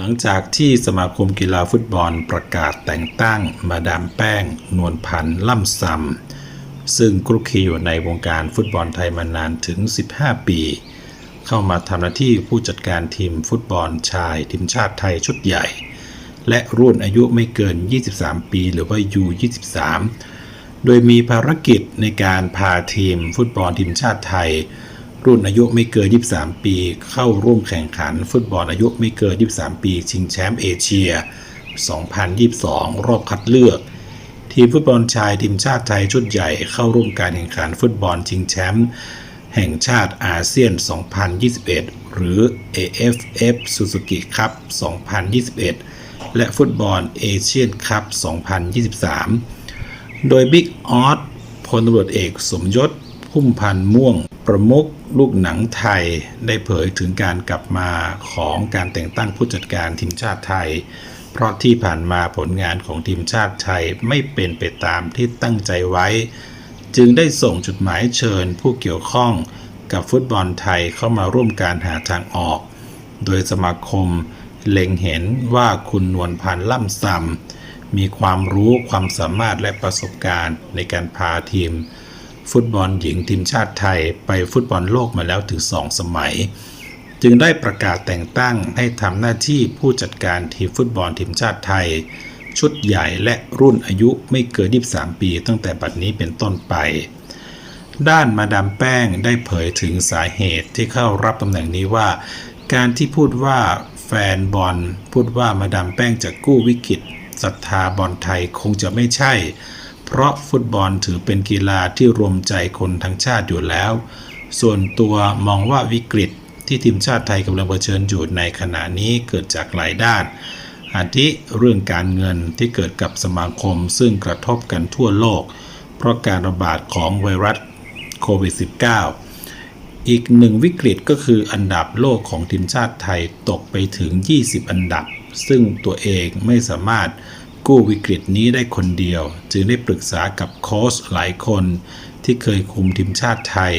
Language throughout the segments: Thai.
หลังจากที่สมาคมกีฬาฟุตบอลประกาศแต่งตั้งมาดามแป้ง นวลพันธ์ล่ำซำซึ่งคลุกคลีอยู่ในวงการฟุตบอลไทยมานานถึง 15 ปี เข้ามาทำหน้าที่ผู้จัดการทีมฟุตบอลชายทีมชาติไทยชุดใหญ่ และรุ่นอายุไม่เกิน 23 ปีหรือว่า U23 โดยมีภารกิจในการพาทีมฟุตบอลทีมชาติไทย รุ่นอายุไม่เกิน 23 ปี เข้าร่วมแข่งขัน ฟุตบอลอายุไม่เกิน 23 ปี ชิงแชมป์เอเชีย 2022 รอบคัดเลือก ทีมฟุตบอลชายทีมชาติไทยชุดใหญ่เข้าร่วมการแข่งขันฟุตบอลชิงแชมป์แห่งชาติอาเซียน 2021 หรือ AFF Suzuki Cup 2021 และฟุตบอลเอเชียนคัพ 2023 โดยบิ๊กออสพลตำรวจเอกสมยศ พุ่มพันธ์ม่วงประมุขลูกหนังไทย ได้เผยถึงการกลับมาของการแต่งตั้งผู้จัดการทีมชาติไทย เพราะที่ผ่านมาผลงานของทีมชาติไทยไม่เป็นไปตามที่ตั้งใจไว้ จึงได้ส่งจดหมายเชิญผู้เกี่ยวข้องกับฟุตบอลไทยเข้ามาร่วมการหาทางออก โดยสมาคมเล็งเห็นว่าคุณนวลพันธ์ล่ำซำมีความรู้ความสามารถและประสบการณ์ในการพาทีม ฟุตบอลหญิงทีมชาติไทยไปฟุตบอลโลกมาแล้วถึงสองสมัย จึงได้ประกาศแต่งตั้งให้ทำหน้าที่ผู้จัดการทีมฟุตบอลทีมชาติไทย ชุดใหญ่และรุ่นอายุไม่เกิน 23 ปีตั้งแต่บัดนี้เป็นต้นไป ด้านมาดามแป้งได้เผยถึงสาเหตุที่เข้ารับตำแหน่งนี้ว่า การที่พูดว่าแฟนบอลพูดว่ามาดามแป้งจะกู้วิกฤตศรัทธาบอลไทยคงจะไม่ใช่ เพราะฟุตบอลถือเป็นกีฬาที่รวมใจคนทั้งชาติอยู่แล้ว ส่วนตัวมองว่าวิกฤตที่ทีมชาติไทยกำลังเผชิญอยู่ในขณะนี้เกิดจากหลายด้านอาทิเรื่องการเงินที่เกิดกับสมาคมซึ่งกระทบกันทั่วโลก เพราะการระบาดของไวรัสโควิด -19 อีกหนึ่งวิกฤตก็คืออันดับโลกของทีมชาติไทยตกไปถึง 20 อันดับ ซึ่งตัวเองไม่สามารถ กู้วิกฤตนี้ได้คนเดียว จึงได้ปรึกษากับโค้ชหลายคนที่เคยคุมทีมชาติไทย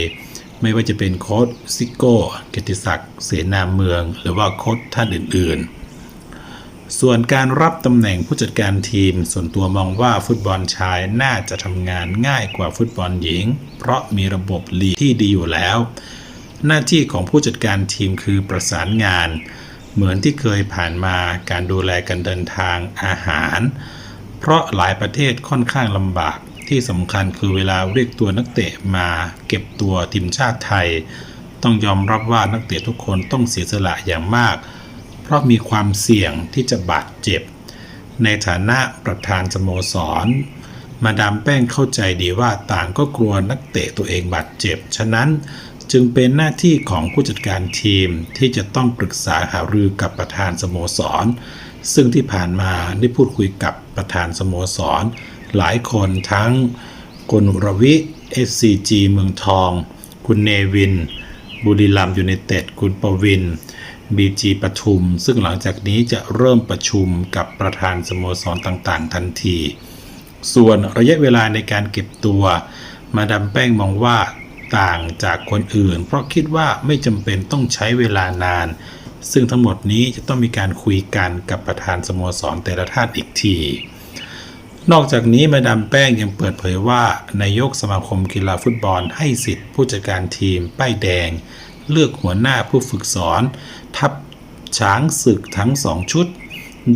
ไม่ว่าจะเป็นโค้ชซิโก้เกติศักดิ์เสนาเมือง หรือว่าโค้ชท่านอื่น ๆ ส่วนการรับตำแหน่งผู้จัดการทีม ส่วนตัวมองว่าฟุตบอลชายน่าจะทำงานง่ายกว่าฟุตบอลหญิง เพราะมีระบบลีที่ดีอยู่แล้ว หน้าที่ของผู้จัดการทีมคือประสานงาน เหมือนที่เคยผ่านมาการดูแลการเดินทางอาหาร เพราะหลายประเทศค่อนข้างลำบากที่สำคัญคือเวลาเรียกตัวนักเตะมาเก็บตัวทีมชาติไทย ต้องยอมรับว่านักเตะทุกคนต้องเสียสละอย่างมาก เพราะมีความเสี่ยงที่จะบาดเจ็บ ในฐานะประธานสโมสร มาดามแป้งเข้าใจดีว่าต่างก็กลัวนักเตะตัวเองบาดเจ็บ ฉะนั้น จึงเป็นหน้าที่ของผู้จัดการทีมที่จะต้องปรึกษาหารือกับประธานสโมสร ซึ่งที่ผ่านมาได้พูดคุยกับประธานสโมสร หลายคนทั้งกุลรวิ SCG เมืองทอง คุณเนวิน บุรีรัมยูไนเต็ด คุณประวินบีจีปทุม ซึ่งหลังจากนี้จะเริ่มประชุมกับประธานสโมสรต่างๆ ทันที ส่วนระยะเวลาในการเก็บตัว มาดามแป้งมองว่า ต่างจากคนอื่น เพราะคิดว่าไม่จำเป็นต้องใช้เวลานาน ซึ่งทั้งหมดนี้จะต้องมีการคุยกันกับประธานสโมสรแต่ละท่านอีกทีนอกจากนี้มาดามแป้งยังเปิดเผยว่านายกสมาคมกีฬาฟุตบอลให้สิทธิ์ผู้จัดการทีม ป้ายแดง เลือกหัวหน้าผู้ฝึกสอน ทัพช้างศึกทั้งสองชุด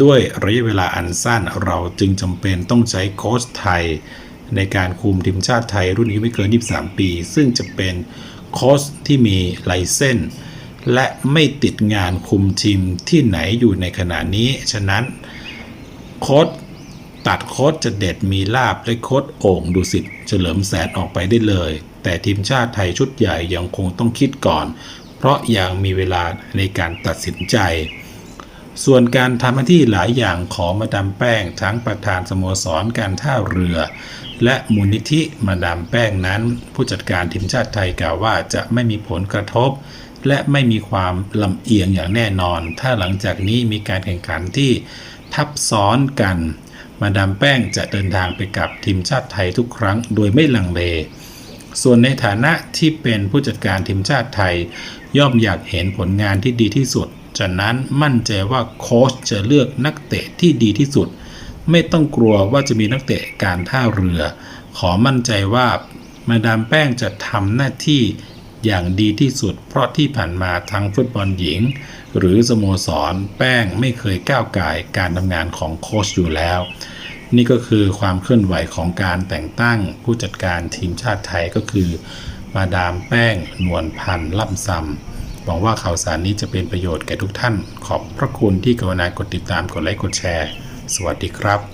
ด้วยระยะเวลาอันสั้นเราจึงจำเป็นต้องใช้โค้ชไทย ในการคุมทีมชาติไทยรุ่นอายุไม่เกิน 23 ปี ซึ่งจะเป็นโค้ชที่มีไลเส้นส์และไม่ติดงานคุมทีมที่ไหนอยู่ในขณะนี้ ฉะนั้นโค้ชตัดโค้ชจะเด็ดมีลาบและโค้ชโอ่งดุสิตเฉลิมแสนออกไปได้เลย แต่ทีมชาติไทยชุดใหญ่ยังคงต้องคิดก่อน เพราะยังมีเวลาในการตัดสินใจ ส่วนการทำหน้าที่หลายอย่างของมาดามแป้ง ทั้งประธานสโมสรการท่าเรือ และมูลนิธิมาดามแป้งนั้น ผู้จัดการทีมชาติไทยกล่าวว่าจะไม่มีผลกระทบ และไม่มีความลำเอียงอย่างแน่นอน ถ้าหลังจากนี้มีการแข่งขันที่ทับซ้อนกัน มาดามแป้งจะเดินทางไปกับทีมชาติไทยทุกครั้งโดยไม่ลังเลส่วนในฐานะที่เป็นผู้จัดการทีมชาติไทย ย่อมอยากเห็นผลงานที่ดีที่สุด ฉะนั้นมั่นใจว่าโค้ชจะเลือกนักเตะที่ดีที่สุด ไม่ต้องกลัวว่าจะมีนักเตะการท่าเรือ ขอมั่นใจว่ามาดามแป้งจะทำหน้าที่อย่างดีที่สุด เพราะที่ผ่านมาทั้งฟุตบอลหญิง หรือสโมสรแป้งไม่เคยก้าวไก่ายการทำงานของโค้ชอยู่แล้ว นี่ก็คือความเคลื่อนไหวของการแต่งตั้งผู้จัดการทีมชาติไทยก็คือ มาดามแป้งนวลพันธ์ล่ำซำ หวังว่าข่าวสารนี้จะเป็นประโยชน์แก่ทุกท่าน ขอบพระคุณที่กรุณากดติดตามกดไลค์กดแชร์ สวัสดีครับ